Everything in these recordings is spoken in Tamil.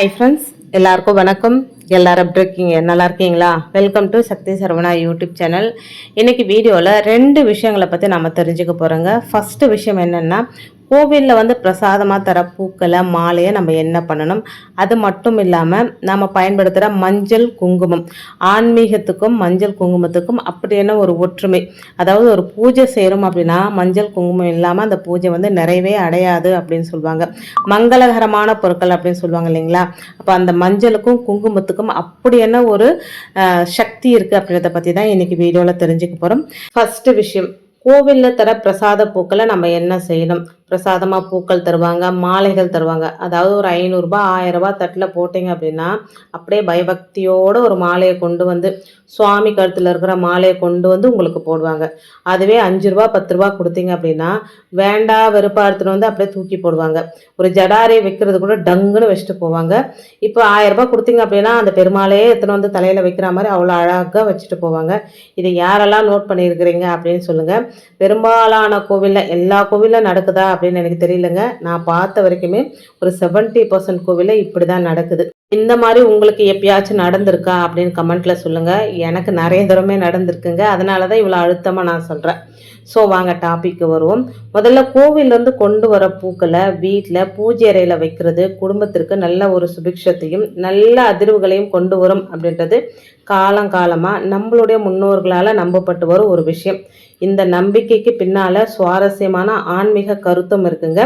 ஹை ஃப்ரெண்ட்ஸ் எல்லாருக்கும் வணக்கம். எல்லாரும் எப்படி இருக்கீங்க? நல்லா இருக்கீங்களா? Welcome to Sakthi Saravana YouTube channel இன்றைக்கி வீடியோவில் ரெண்டு விஷயங்களை பற்றி நம்ம தெரிஞ்சுக்க போகிறோங்க ஃபஸ்ட்டு விஷயம் என்னென்னா கோவிலில் வந்து பிரசாதமாக தர பூக்களை மாலையை நம்ம என்ன பண்ணணும்? அது மட்டும் இல்லாமல் நம்ம பயன்படுத்துகிற மஞ்சள் குங்குமம். ஆன்மீகத்துக்கும் மஞ்சள் குங்குமத்துக்கும் அப்படின்னு ஒரு ஒற்றுமை. அதாவது ஒரு பூஜை செய்கிறோம் அப்படின்னா மஞ்சள் குங்குமம் இல்லாமல் அந்த பூஜை வந்து நிறைவே அடையாது அப்படின்னு சொல்லுவாங்க. மங்களகரமான பொருட்கள் அப்படின்னு சொல்லுவாங்க இல்லைங்களா? அப்போ அந்த மஞ்சளுக்கும் குங்குமத்துக்கும் அப்படி என்ன ஒரு சக்தி இருக்குது அப்படின்றத பற்றி தான் இன்றைக்கி வீடியோவில் தெரிஞ்சுக்க போகிறோம் ஃபஸ்ட்டு விஷயம் கோவிலில் தர பிரசாத பூக்களை நம்ம என்ன செய்யணும்? பிரசாதமாக பூக்கள் தருவாங்க மாலைகள் தருவாங்க. அதாவது ஒரு ஐநூறுரூபா ஆயிரரூபா தட்டில் போட்டிங்க அப்படின்னா அப்படியே பயபக்தியோடு ஒரு மாலையை கொண்டு வந்து சுவாமி கழுத்தில் இருக்கிற மாலையை கொண்டு வந்து உங்களுக்கு போடுவாங்க. அதுவே அஞ்சு ரூபா பத்து ரூபா கொடுத்தீங்க அப்படின்னா வேண்டா வெறுப்பா எடுத்துகிட்டு வந்து அப்படியே தூக்கி போடுவாங்க. ஒரு ஜடாரியை வைக்கிறது கூட டங்குன்னு வச்சுட்டு போவாங்க. இப்போ ஆயிரம் கொடுத்தீங்க அப்படின்னா அந்த பெருமாளையே எடுத்துன்னு வந்து தலையில் வைக்கிற மாதிரி அவ்வளோ அழகாக வச்சுட்டு போவாங்க. இதை யாரெல்லாம் நோட் பண்ணியிருக்கிறீங்க அப்படின்னு சொல்லுங்கள் பெரும்பாலான கோவிலில் எல்லா கோவிலில் நடக்குதா அப்படின்னு எனக்கு தெரியலங்க. நான் பார்த்த வரைக்குமே ஒரு செவன்ட்டி பர்சன்ட் கோவிலில் இப்படி தான் நடக்குது. இந்த மாதிரி உங்களுக்கு எப்பயாச்சும் நடந்திருக்கா அப்படின்னு கமெண்ட்டில் சொல்லுங்கள் எனக்கு நிறைய தூரமே நடந்திருக்குங்க. அதனால தான் இவ்வளோ அழுத்தமாக நான் சொல்கிறேன் ஸோ வாங்க டாபிக்கு வருவோம். முதல்ல கோவில்லேருந்து கொண்டு வர பூக்களை வீட்டில் பூஜை அறையில் வைக்கிறது குடும்பத்திற்கு நல்ல ஒரு சுபிக்ஷத்தையும் நல்ல அதிர்வுகளையும் கொண்டு வரும் அப்படின்றது காலங்காலமாக நம்மளுடைய முன்னோர்களால் நம்பப்பட்டு வரும் ஒரு விஷயம். இந்த நம்பிக்கைக்கு பின்னால் சுவாரஸ்யமான ஆன்மீக கருத்தும் இருக்குங்க.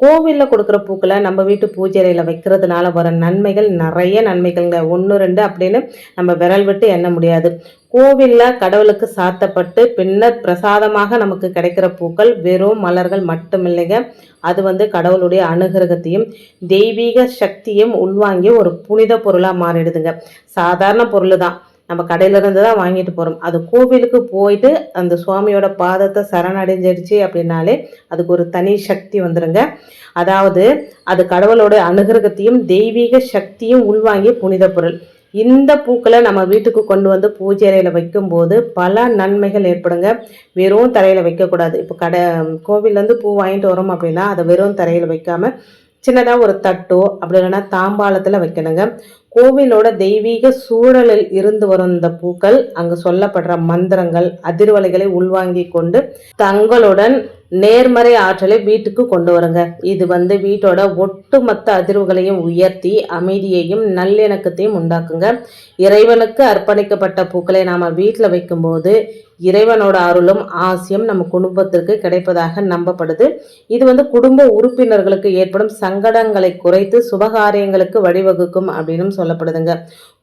கோவிலில் கொடுக்குற பூக்களை நம்ம வீட்டு பூஜை வைக்கிறதுனால வர நன்மைகள் நிறைய நன்மைகள்ங்க. ஒன்று ரெண்டு அப்படின்னு நம்ம விரல் விட்டு எண்ண முடியாது. கோவிலில் கடவுளுக்கு சாத்தப்பட்டு பின்னர் பிரசாதமாக நமக்கு கிடைக்கிற பூக்கள் வெறும் மலர்கள் மட்டுமில்லைங்க. அது வந்து கடவுளுடைய அனுகிரகத்தையும் தெய்வீக சக்தியும் உள்வாங்கிய ஒரு புனித பொருளாக மாறிடுதுங்க. சாதாரண பொருள் தான் நம்ம கடையிலிருந்து தான் வாங்கிட்டு போகிறோம் அது கோவிலுக்கு போயிட்டு அந்த சுவாமியோட பாதத்தை சரணடைஞ்சிடுச்சு அப்படின்னாலே அதுக்கு ஒரு தனி சக்தி வந்துடுங்க அதாவது அது கடவுளோட அனுகிரகத்தையும் தெய்வீக சக்தியும் உள்வாங்கிய புனித பொருள். இந்த பூக்களை நம்ம வீட்டுக்கு கொண்டு வந்து பூஜை அறையில் வைக்கும்போது பல நன்மைகள் ஏற்படுங்க. வெறும் தரையில் வைக்கக்கூடாது. இப்போ கடை கோவிலேருந்து பூ வாங்கிட்டு வரோம் அப்படின்னா அதை வெறும் தரையில் வைக்காமல் சின்னதாக ஒரு தட்டோ அப்படி இல்லைன்னா தாம்பாளத்தில் வைக்கணுங்க. கோவிலோட தெய்வீக சூழலில் இருந்து வரும் இந்த பூக்கள் அங்கு சொல்லப்படுற மந்திரங்கள் அதிர்வலைகளை உள்வாங்கி கொண்டு தங்களுடன் நேர்மறை ஆற்றலை வீட்டுக்கு கொண்டு வருங்க. இது வந்து வீட்டோட ஒட்டுமொத்த அதிர்வுகளையும் உயர்த்தி அமைதியையும் நல்லிணக்கத்தையும் உண்டாக்குங்க. இறைவனுக்கு அர்ப்பணிக்கப்பட்ட பூக்களை நாம் வீட்டில் வைக்கும்போது இறைவனோட அருளும் ஆசியும் நம்ம குடும்பத்திற்கு கிடைப்பதாக நம்பப்படுது. இது வந்து குடும்ப உறுப்பினர்களுக்கு ஏற்படும் சங்கடங்களை குறைத்து சுபகாரியங்களுக்கு வழிவகுக்கும் அப்படின்னு சொல்லப்படுதுங்க.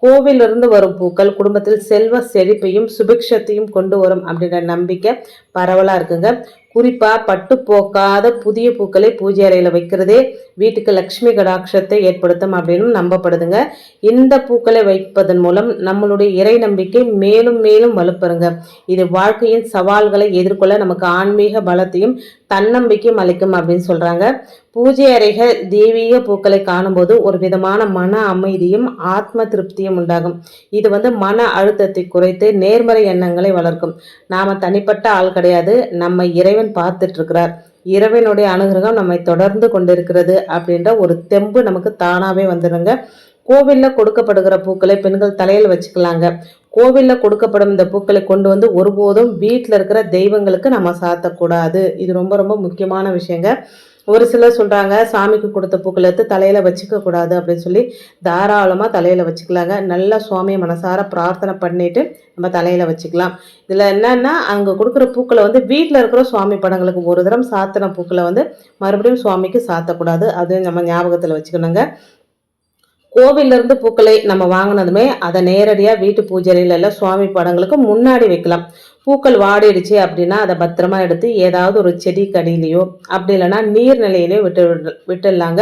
கோவிலிருந்து வரும் பூக்கள் குடும்பத்தில் செல்வ செழிப்பையும் சுபிக்ஷத்தையும் கொண்டு வரும் அப்படின்ற நம்பிக்கை பரவலாக இருக்குங்க. குறிப்பாக பட்டு போக்காத புதிய பூக்களை பூஜை அறையில் வைக்கிறதே வீட்டுக்கு லக்ஷ்மி கடாட்சத்தை ஏற்படுத்தும் அப்படின்னு நம்பப்படுதுங்க. இந்த பூக்களை வைப்பதன் மூலம் நம்மளுடைய இறை நம்பிக்கை மேலும் மேலும் வலுப்பெறுங்க. இது வாழ்க்கையின் சவால்களை எதிர்கொள்ள நமக்கு ஆன்மீக பலத்தையும் தன்னம்பிக்கையும் அளிக்கும் அப்படின்னு சொல்கிறாங்க பூஜை அறைகள் தெய்வீக பூக்களை காணும்போது ஒரு விதமான மன அமைதியும் ஆத்ம திருப்தியும் உண்டாகும். இது வந்து மன அழுத்தத்தை குறைத்து நேர்மறை எண்ணங்களை வளர்க்கும். நாம் தனிப்பட்ட ஆள் கிடையாது. நம்ம இறைவன் பார்த்துட்ருக்கிறார் இறைவனுடைய அனுகிரகம் நம்மை தொடர்ந்து கொண்டிருக்கிறது அப்படின்ற ஒரு தெம்பு நமக்கு தானாகவே வந்துடுங்க. கோவிலில் கொடுக்கப்படுகிற பூக்களை பெண்கள் தலையில் வச்சுக்கலாங்க. கோவிலில் கொடுக்கப்படும் இந்த பூக்களை கொண்டு வந்து ஒருபோதும் வீட்டில் இருக்கிற தெய்வங்களுக்கு நம்ம சாத்தக்கூடாது. இது ரொம்ப ரொம்ப முக்கியமான விஷயங்க. ஒரு சிலர் சொல்கிறாங்க சாமிக்கு கொடுத்த பூக்களை எடுத்து தலையில் வச்சுக்கக்கூடாது அப்படின்னு சொல்லி தாராளமாக தலையில் வச்சுக்கலாங்க. நல்லா சுவாமியை மனசார பிரார்த்தனை பண்ணிட்டு நம்ம தலையில் வச்சுக்கலாம். இதில் என்னென்னா அங்கே கொடுக்குற பூக்களை வந்து வீட்டில் இருக்கிற சுவாமி படங்களுக்கு ஒரு தரம் சாத்தின பூக்களை வந்து மறுபடியும் சுவாமிக்கு சாத்தக்கூடாது. அது நம்ம ஞாபகத்தில் வச்சுக்கணுங்க. கோவிலிருந்து பூக்களை நம்ம வாங்கினதுமே அதை நேரடியாக வீட்டு பூஜையில எல்லாம் சுவாமி படங்களுக்கு முன்னாடி வைக்கலாம். பூக்கள் வாடிடுச்சு அப்படின்னா அதை பத்திரமா எடுத்து ஏதாவது ஒரு செடி கடியிலையோ அப்படி இல்லைன்னா நீர்நிலையிலையோ விட்டு விட்டுடலாங்க.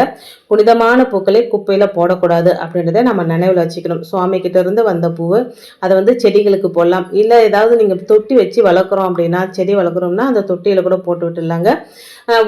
புனிதமான பூக்களை குப்பையில் போடக்கூடாது அப்படின்றத நம்ம நினைவில் வச்சுக்கணும். சுவாமி இருந்து வந்த பூவு அதை வந்து செடிகளுக்கு போடலாம். இல்லை ஏதாவது நீங்கள் தொட்டி வச்சு வளர்க்குறோம் அப்படின்னா செடி வளர்க்குறோம்னா அந்த தொட்டியில் கூட போட்டு விட்டுடலாங்க.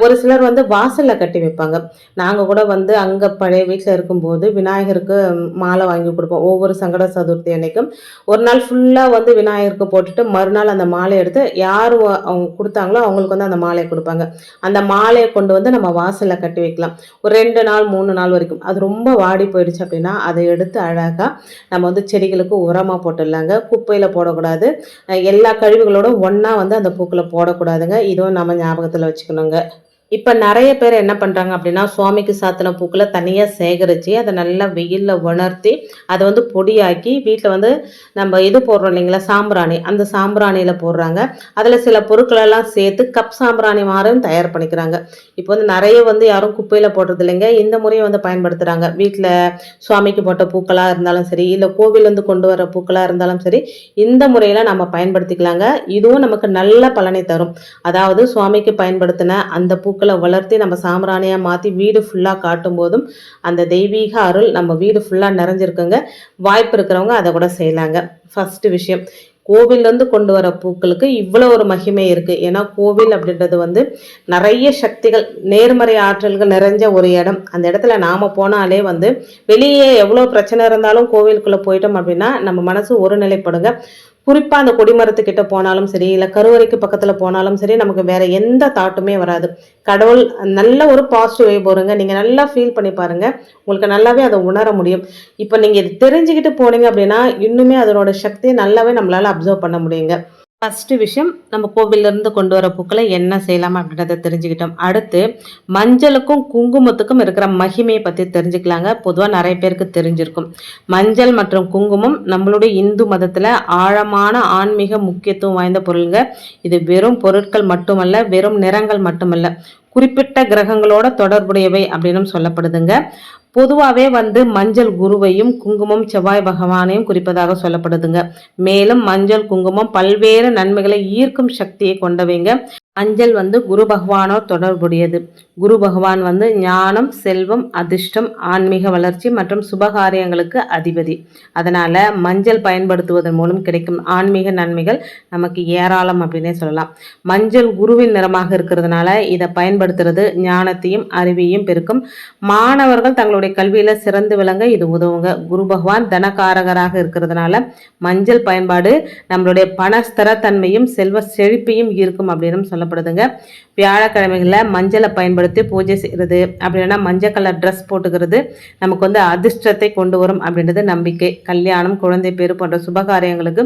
ஒரு சிலர் வந்து வாசலில் கட்டி வைப்பாங்க. நாங்கள் கூட வந்து அங்கே பழைய வீட்டில் இருக்கும்போது விநாயகருக்கு மாலை வாங்கி கொடுப்போம். ஒவ்வொரு சங்கட சதுர்த்தி அன்னைக்கும். ஒரு நாள் ஃபுல்லாக வந்து விநாயகருக்கு போட்டுட்டு மறுநாள் அந்த அந்த மாலையை எடுத்து யார் அவங்க கொடுத்தாங்களோ அவங்களுக்கு வந்து அந்த மாலையை கொடுப்பாங்க. அந்த மாலையை கொண்டு வந்து நம்ம வாசலில் கட்டி வைக்கலாம். ஒரு ரெண்டு நாள் மூணு நாள் வரைக்கும். அது ரொம்ப வாடி போயிடுச்சு அப்படின்னா அதை எடுத்து அழகாக நம்ம வந்து செடிகளுக்கு உரமாக போட்டுடலாங்க. குப்பையில் போடக்கூடாது. எல்லா கழிவுகளோடும் ஒன்றா வந்து அந்த பூக்களை போடக்கூடாதுங்க. இதுவும் நம்ம ஞாபகத்தில் வச்சுக்கணுங்க. இப்போ நிறைய பேர் என்ன பண்ணுறாங்க அப்படின்னா சுவாமிக்கு சாத்தின பூக்களை தனியாக சேகரித்து அதை நல்லா வெயிலில் உணர்த்தி அதை வந்து பொடியாக்கி வீட்டில் வந்து நம்ம இது போடுறோம் இல்லைங்களா சாம்பிராணி. அந்த சாம்பிராணியில் போடுறாங்க. அதில் சில பொருட்களெல்லாம் சேர்த்து கப் சாம்பிராணி மாதிரியும் தயார் பண்ணிக்கிறாங்க. இப்போ வந்து நிறைய வந்து யாரும் குப்பையில் போடுறது இல்லைங்க. இந்த முறையை வந்து பயன்படுத்துகிறாங்க வீட்டில் சுவாமிக்கு போட்ட பூக்களாக இருந்தாலும் சரி இல்லை கோவிலேருந்து கொண்டு வர பூக்களாக இருந்தாலும் சரி இந்த முறையில் நம்ம பயன்படுத்திக்கலாங்க. இதுவும் நமக்கு நல்ல பலனை தரும். அதாவது சுவாமிக்கு பயன்படுத்தின அந்த பூ வளர்த்தி நம்ம சாம்பிராணியாக மாற்றி வீடு ஃபுல்லாக காட்டும் போதும் அந்த தெய்வீக அருள் நம்ம வீடு ஃபுல்லாக நிறைஞ்சிருக்குங்க. வாய்ப்பு இருக்கிறவங்க அதை கூட செய்யலாங்க. ஃபஸ்ட்டு விஷயம் கோவில்லேருந்து கொண்டு வர பூக்களுக்கு இவ்வளோ ஒரு மகிமை இருக்குது ஏன்னா கோவில் அப்படின்றது வந்து நிறைய சக்திகள் நேர்மறை ஆற்றல்கள் நிறைஞ்ச ஒரு இடம். அந்த இடத்துல நாம் போனாலே வந்து வெளியே எவ்வளோ பிரச்சனை இருந்தாலும் கோவிலுக்குள்ளே போயிட்டோம் அப்படின்னா நம்ம மனசு ஒருநிலைப்படுங்க. குறிப்பாக அந்த கொடிமரத்துக்கிட்ட போனாலும் சரி இல்லை கருவறைக்கு பக்கத்தில் போனாலும் சரி நமக்கு வேற எந்த தாட்டுமே வராது. கடவுள் நல்ல ஒரு பாசிட்டிவ் வே போகிறங்க நீங்கள் நல்லா ஃபீல் பண்ணி பாருங்க. உங்களுக்கு நல்லாவே அதை உணர முடியும். இப்போ நீங்கள் இது தெரிஞ்சுக்கிட்டு போனீங்க அப்படின்னா இன்னுமே அதனோட சக்தியை நல்லாவே நம்மளால அப்சர்வ் பண்ண முடியுங்க. ஃபஸ்ட்டு விஷயம் நம்ம கோவிலிருந்து கொண்டு வர பூக்களை என்ன செய்யலாம் அப்படின்றத தெரிஞ்சுக்கிட்டோம். அடுத்து மஞ்சளுக்கும் குங்குமத்துக்கும் இருக்கிற மகிமையை பற்றி தெரிஞ்சுக்கலாங்க. பொதுவாக நிறைய பேருக்கு தெரிஞ்சிருக்கும். மஞ்சள் மற்றும் குங்குமம் நம்மளுடைய இந்து மதத்தில் ஆழமான ஆன்மீக முக்கியத்துவம் வாய்ந்த பொருளுங்க. இது வெறும் பொருட்கள் மட்டுமல்ல வெறும் நிறங்கள் மட்டுமல்ல. குறிப்பிட்ட கிரகங்களோட தொடர்புடையவை அப்படின்னு சொல்லப்படுதுங்க. பொதுவாகவே வந்து மஞ்சள் குருவையும் குங்குமம் செவ்வாய் பகவானையும் குறிப்பதாக சொல்லப்படுதுங்க. மேலும் மஞ்சள் குங்குமம் பல்வேறு நன்மைகளை ஈர்க்கும் சக்தியை கொண்டவைங்க. மஞ்சள் வந்து குரு பகவானோ தொடர்புடையது. குரு பகவான் வந்து ஞானம் செல்வம் அதிர்ஷ்டம் ஆன்மீக வளர்ச்சி மற்றும் சுபகாரியங்களுக்கு அதிபதி. அதனால் மஞ்சள் பயன்படுத்துவதன் மூலம் கிடைக்கும் ஆன்மீக நன்மைகள் நமக்கு ஏராளம் அப்படின்னே சொல்லலாம். மஞ்சள் குருவின் நிறமாக இருக்கிறதுனால இதை பயன்படுத்துறது ஞானத்தையும் அறிவையும் பெருக்கும். மாணவர்கள் தங்களுடைய கல்வியில் சிறந்து விளங்க இது உதவுங்க. குரு பகவான் தனகாரகராக இருக்கிறதுனால மஞ்சள் பயன்பாடு நம்மளுடைய பணஸ்தரத்தன்மையும் செல்வ செழிப்பையும் இருக்கும் அப்படின்னு சொல்லலாம். சொல்லப்படுதுங்க. வியாழக்கிழமைகளில் மஞ்சளை பயன்படுத்தி பூஜை செய்கிறது அப்படின்னா மஞ்சள் கலர் ட்ரெஸ் போட்டுக்கிறது நமக்கு வந்து அதிர்ஷ்டத்தை கொண்டு வரும் அப்படின்றது நம்பிக்கை. கல்யாணம் குழந்தை பேர் போன்ற சுபகாரியங்களுக்கு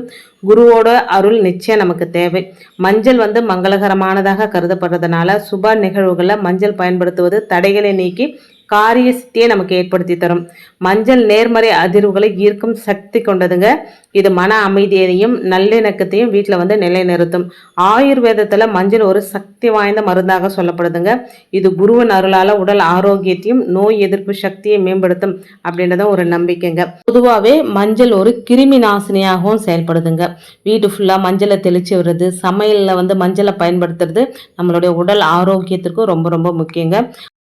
குருவோட அருள் நிச்சயம் நமக்கு தேவை. மஞ்சள் வந்து மங்களகரமானதாக கருதப்படுறதுனால சுப நிகழ்வுகளில் மஞ்சள் பயன்படுத்துவது தடைகளை நீக்கி காரிய சித்தியை நமக்கு ஏற்படுத்தி தரும். மஞ்சள் நேர்மறை அதிர்வுகளை ஈர்க்கும் சக்தி கொண்டதுங்க. இது மன அமைதியையும் நல்லிணக்கத்தையும் வீட்டில் வந்து நிலைநிறுத்தும். ஆயுர்வேதத்தில் மஞ்சள் ஒரு சக்தி வாய்ந்த மருந்தாக சொல்லப்படுதுங்க. இது குருவன் அருளால் உடல் ஆரோக்கியத்தையும் நோய் எதிர்ப்பு சக்தியை மேம்படுத்தும் அப்படின்றதும் ஒரு நம்பிக்கைங்க. பொதுவாகவே மஞ்சள் ஒரு கிருமி நாசினியாகவும் செயல்படுதுங்க. வீட்டு ஃபுல்லாக மஞ்சளை தெளிச்சு விடுறது சமையலில் வந்து மஞ்சளை பயன்படுத்துறது நம்மளுடைய உடல் ஆரோக்கியத்திற்கும் ரொம்ப ரொம்ப முக்கியங்க.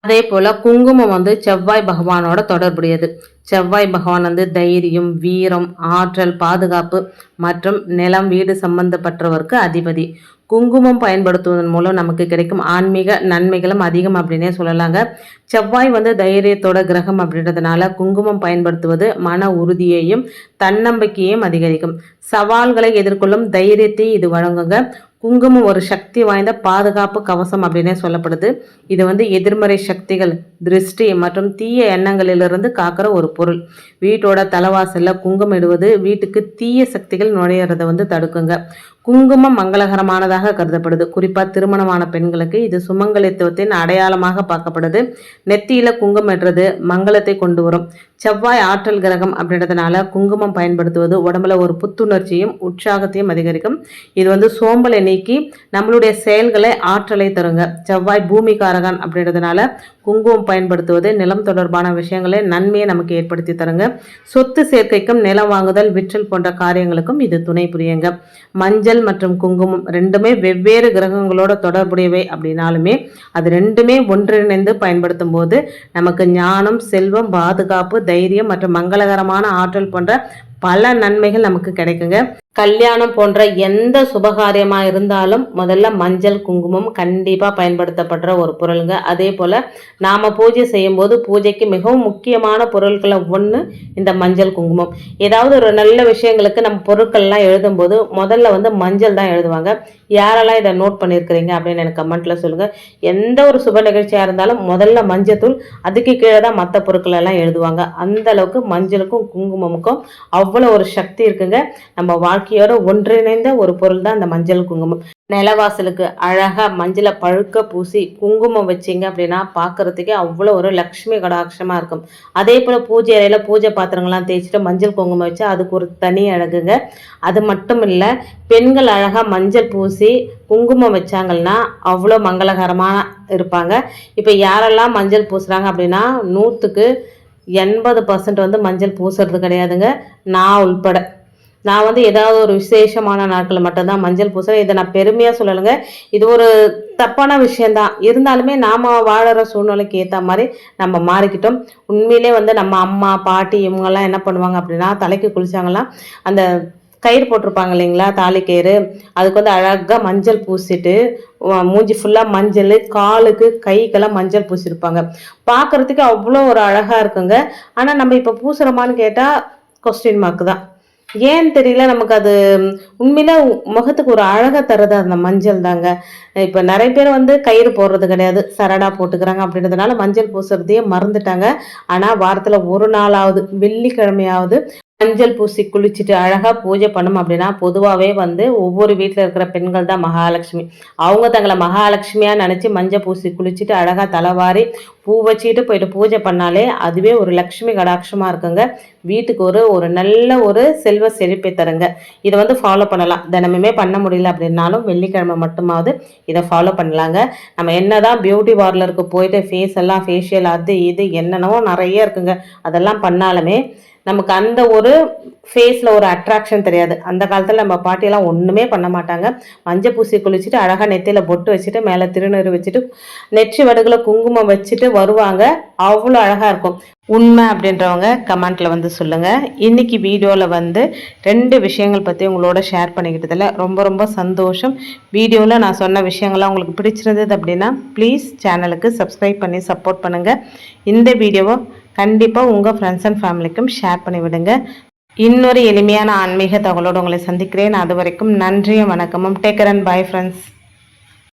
அதே போல் குங்குமம் வந்து செவ்வாய் பகவானோட தொடர்புடையது. செவ்வாய் பகவான் வந்து தைரியம் வீரம் ஆற்றல் பாதுகாப்பு மற்றும் நிலம் வீடு சம்பந்தப்பட்டவருக்கு அதிபதி. குங்குமம் பயன்படுத்துவதன் மூலம் நமக்கு கிடைக்கும் ஆன்மீக நன்மைகளும் அதிகம் அப்படின்னே சொல்லலாங்க. செவ்வாய் வந்து தைரியத்தோட கிரகம் அப்படின்றதுனால குங்குமம் பயன்படுத்துவது மன உறுதியையும் தன்னம்பிக்கையையும் அதிகரிக்கும். சவால்களை எதிர்கொள்ளும் தைரியத்தை இது வழங்குங்க. குங்குமம் ஒரு சக்தி வாய்ந்த பாதுகாப்பு கவசம் அப்படின்னே சொல்லப்படுது. இது வந்து எதிர்மறை சக்திகள் திருஷ்டி மற்றும் தீய எண்ணங்களிலிருந்து காக்கிற ஒரு பொருள். வீட்டோட தலைவாசலில் குங்குமம் இடுவது வீட்டுக்கு தீய சக்திகள் நுழையிறத வந்து தடுக்குங்க. குங்குமம் மங்களகரமானதாக கருதப்படுது. குறிப்பாக திருமணமான பெண்களுக்கு இது சுமங்கலித்துவத்தின் அடையாளமாக பார்க்கப்படுது. நெத்தியில் குங்குமம் என்றது மங்களத்தை கொண்டு வரும். செவ்வாய் ஆற்றல் கிரகம் அப்படின்றதுனால குங்குமம் பயன்படுத்துவது உடம்புல ஒரு புத்துணர்ச்சியும் உற்சாகத்தையும் அதிகரிக்கும். இது வந்து சோம்பலை நீக்கி நம்மளுடைய செயல்களை ஆற்றலை தருங்க. செவ்வாய் பூமிகாரகன் அப்படின்றதுனால குங்குமம் பயன்படுத்துவது நிலம் தொடர்பான விஷயங்களை நன்மையை நமக்கு ஏற்படுத்தி தருங்க. சொத்து சேர்க்கைக்கும் நிலம் வாங்குதல் விற்றல் போன்ற காரியங்களுக்கும் இது துணை புரியுங்க. மஞ்சள் மற்றும் குங்குமம் ரெண்டுமே வெவ்வேறு கிரகங்களோட தொடர்புடையவை அப்படின்னாலுமே அது ரெண்டுமே ஒன்றிணைந்து பயன்படுத்தும் போது நமக்கு ஞானம் செல்வம் பாதுகாப்பு தைரியம் மற்றும் மங்களகரமான ஆற்றல் போன்ற பல நன்மைகள் நமக்கு கிடைக்குங்க. கல்யாணம் போன்ற எந்த சுபகாரியமாக இருந்தாலும் முதல்ல மஞ்சள் குங்குமம் கண்டிப்பாக பயன்படுத்தப்படுற ஒரு பொருளுங்க. அதே போல் நாம் பூஜை செய்யும்போது பூஜைக்கு மிகவும் முக்கியமான பொருட்களை ஒன்று இந்த மஞ்சள் குங்குமம். ஏதாவது ஒரு நல்ல விஷயங்களுக்கு நம்ம பொருட்கள்லாம் எழுதும்போது முதல்ல வந்து மஞ்சள் தான் எழுதுவாங்க. யாரெல்லாம் இதை நோட் பண்ணியிருக்கிறீங்க அப்படின்னு எனக்கு கமெண்ட்டில் சொல்லுங்கள் எந்த ஒரு சுப நிகழ்ச்சியாக இருந்தாலும் முதல்ல மஞ்சத்தூள் அதுக்கு கீழே தான் மற்ற பொருட்கள் எல்லாம் எழுதுவாங்க. அந்த அளவுக்கு மஞ்சளுக்கும் குங்குமமுக்கும் அவ்வளோ ஒரு சக்தி இருக்குங்க. நம்ம வாழ்க்கையோட ஒன்றிணைந்த ஒரு பொருள் தான் அந்த மஞ்சள் குங்குமம். நிலவாசலுக்கு அழகாக மஞ்சளை பழுக்க பூசி குங்குமம் வச்சிங்க அப்படின்னா பார்க்குறதுக்கே அவ்வளோ ஒரு லக்ஷ்மி கடாட்சமாக இருக்கும். அதே போல் பூஜை அறையில் பூஜை பாத்திரங்கள்லாம் தேய்ச்சிட்டு மஞ்சள் குங்குமம் வச்சு அதுக்கு ஒரு தனி அழகுங்க. அது மட்டும் இல்லை பெண்கள் அழகாக மஞ்சள் பூசி குங்குமம் வச்சாங்கன்னா அவ்வளோ மங்களகரமாக இருப்பாங்க. இப்போ யாரெல்லாம் மஞ்சள் பூசுகிறாங்க அப்படின்னா நூற்றுக்கு எண்பது பர்சன்ட் வந்து மஞ்சள் பூசுறது கிடையாதுங்க. நான் உள்பட. நான் வந்து ஏதாவது ஒரு விசேஷமான நாட்களில் மட்டும்தான் மஞ்சள் பூசுகிறேன் இதை நான் பெருமையாக சொல்லலைங்க இது ஒரு தப்பான விஷயந்தான் இருந்தாலுமே நாம் வாழற சூழ்நிலைக்கு ஏற்ற மாதிரி நம்ம மாறிக்கிட்டோம். உண்மையிலே வந்து நம்ம அம்மா பாட்டி இவங்கெல்லாம் என்ன பண்ணுவாங்க அப்படின்னா தலைக்கு குளிச்சாங்களாம். அந்த கயிறு போட்டிருப்பாங்க இல்லைங்களா தாலி கயிறு. அதுக்கு வந்து அழகாக மஞ்சள் பூசிட்டு மூஞ்சி ஃபுல்லாக மஞ்சள் காலுக்கு கைக்கெல்லாம் மஞ்சள் பூசியிருப்பாங்க பார்க்குறதுக்கு அவ்வளோ ஒரு அழகாக இருக்குங்க. ஆனால் நம்ம இப்போ பூசுகிறோமான்னு கேட்டால் கொஸ்டின் மார்க் தான். ஏன்னு தெரியல நமக்கு அது உண்மையில முகத்துக்கு ஒரு அழகை தருது அந்த மஞ்சள் தாங்க. இப்போ நிறைய பேர் வந்து கயிறு போடுறது கிடையாது சரடா போட்டுக்கிறாங்க அப்படின்றதுனால மஞ்சள் பூசுறதையே மறந்துட்டாங்க. ஆனால் வாரத்தில் ஒரு நாளாவது வெள்ளிக்கிழமையாவது மஞ்சள் பூசி குளிச்சுட்டு அழகாக பூஜை பண்ணும் அப்படின்னா பொதுவாகவே வந்து ஒவ்வொரு வீட்டில் இருக்கிற பெண்கள் தான் மகாலட்சுமி. அவங்க தங்களை மகாலட்சுமியாக நினச்சி மஞ்சள் பூசி குளிச்சுட்டு அழகாக தலைவாரி பூ வச்சுக்கிட்டு போயிட்டு பூஜை பண்ணாலே அதுவே ஒரு லக்ஷ்மி கடாட்சமாக இருக்குங்க. வீட்டுக்கு ஒரு ஒரு நல்ல ஒரு செல்வ செழிப்பை தருங்க. இதை வந்து ஃபாலோ பண்ணலாம். தினமுமே பண்ண முடியல அப்படின்னாலும் வெள்ளிக்கிழமை மட்டுமாவது இதை ஃபாலோ பண்ணலாங்க. நம்ம என்ன தான் பியூட்டி பார்லருக்கு போயிட்டு ஃபேஸ் எல்லாம் ஃபேஷியல் அது இது என்னென்னவோ நிறைய இருக்குங்க. அதெல்லாம் பண்ணாலுமே நமக்கு அந்த ஒரு ஃபேஸில் ஒரு அட்ராக்ஷன் தெரியாது. அந்த காலத்தில் நம்ம பாட்டியெல்லாம் ஒன்றுமே பண்ண மாட்டாங்க. மஞ்சள் பூசி குளிச்சுட்டு அழகாக நெத்தியில் பொட்டு வச்சுட்டு மேலே திருநீர் வச்சுட்டு நெற்றி வடுகளை குங்குமம் வச்சுட்டு வருவாங்க. அவ்வளோ அழகாக இருக்கும். உண்மை அப்படின்றவங்க கமெண்ட்டில் வந்து சொல்லுங்கள் இன்றைக்கி வீடியோவில் வந்து ரெண்டு விஷயங்கள் பற்றி உங்களோட ஷேர் பண்ணிக்கிட்டதில் ரொம்ப ரொம்ப சந்தோஷம். வீடியோவில் நான் சொன்ன விஷயங்கள்லாம் உங்களுக்கு பிடிச்சிருந்தது அப்படின்னா ப்ளீஸ் சேனலுக்கு சப்ஸ்கிரைப் பண்ணி சப்போர்ட் பண்ணுங்கள் இந்த வீடியோவை கண்டிப்பாக உங்கள் ஃப்ரெண்ட்ஸ் அண்ட் ஃபேமிலிக்கும் ஷேர் பண்ணிவிடுங்க இன்னொரு எளிமையான ஆன்மீக தகவலோடு உங்களை சந்திக்கிறேன். அது வரைக்கும் நன்றியும் வணக்கமும். Taker and bye friends